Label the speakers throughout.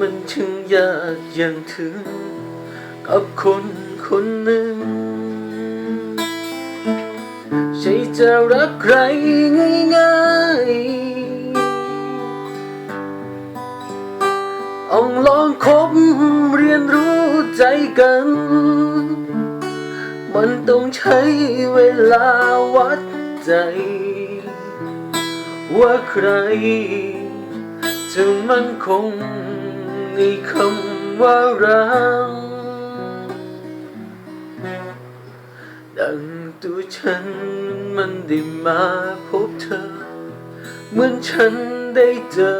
Speaker 1: มันช่างยากอย่างถึง กับคนคนหนึ่ง ใช่จะรักใครง่ายๆต้องลองคบเรียนรู้ใจกัน มันต้องใช้เวลาวัดใจ ว่าใครจะมั่นคง ในคำว่ารักดังตัวฉันมันได้มาพบเธอ เหมือนฉันได้เจอ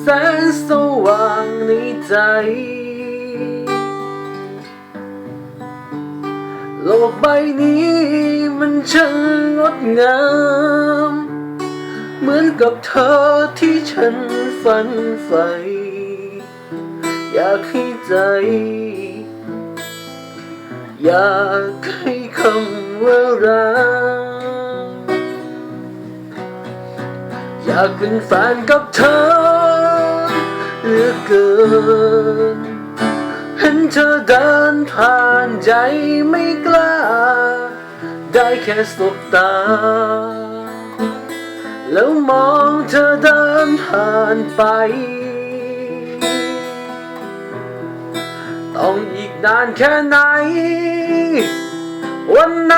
Speaker 1: แสงสว่างในใจ โลกใบนี้มันช่างงดงาม เหมือนกับเธอที่ฉัน ฝันใฝ่อยากให้ใจ อยากให้คำว่ารักอยากเป็นแฟนกับเธอเหลือเกิน เห็นเธอเดินผ่านใจไม่กล้า ได้แค่สบตา แล้วมองเธอเดินผ่านไป ต้องอีกนานแค่ไหน วันไหน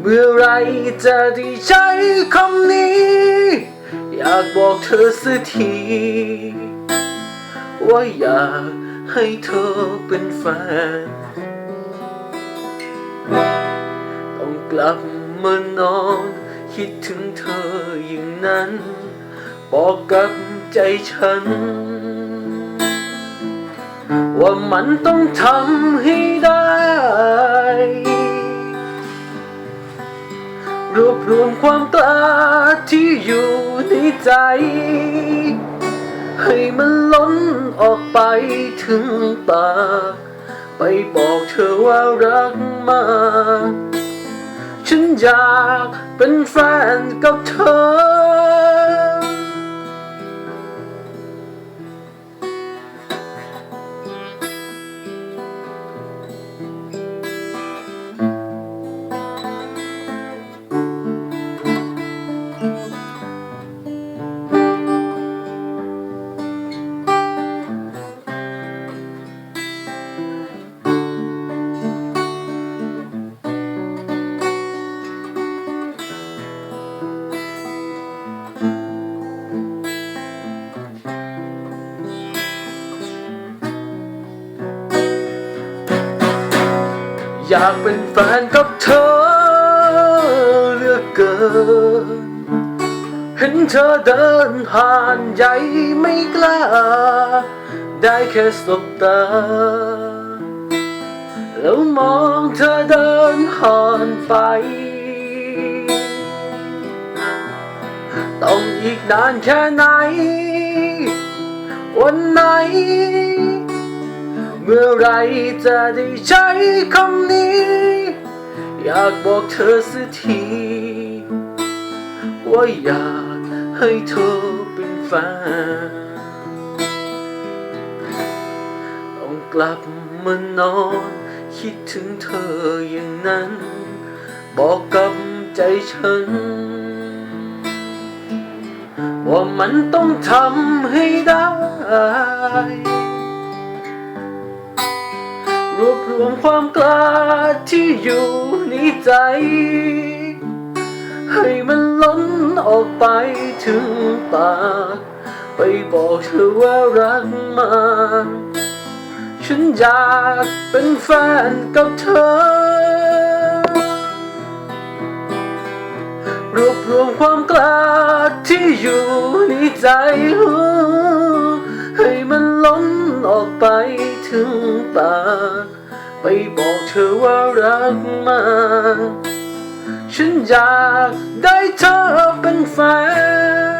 Speaker 1: เมื่อไรจะได้ใช้คำนี้ อยากบอกเธอสักที ว่าอยากให้เธอเป็นแฟน ต้องกลับมานอน คิดถึงเธออย่างนั้น บอกกับใจฉัน ว่ามันต้องทำให้ได้ รวบรวมความกล้าที่อยู่ในใจ ให้มันล้นออกไปถึงปากไปบอกเธอว่ารักมาก ฉันอยากเป็นแฟนกับเธอ อยากเป็นแฟนกับเธอเหลือเกิน เห็นเธอเดินผ่านใจไม่กล้า ได้แค่สบตา แล้วมองเธอเดินผ่านไป ต้องอีกนานแค่ไหน วันไหน เมื่อไรจะได้ใช้คำนี้ อยากบอกเธอสักที ว่าอยากให้เธอเป็นแฟนต้องกลับมานอน คิดถึงเธออย่างนั้น บอกกับใจฉัน ว่ามันต้องทำให้ได้ รวบรวมความกล้าที่อยู่ในใจ ให้มันล้นออกไปถึงปากไปบอกเธอว่ารักมากฉันอยากเป็นแฟนกับเธอ รวบรวมความกล้าที่อยู่ในใจ ให้มันล้นออกไป ถึงตา ไปบอกเธอว่ารักมากฉันอยากได้เธอเป็นแฟน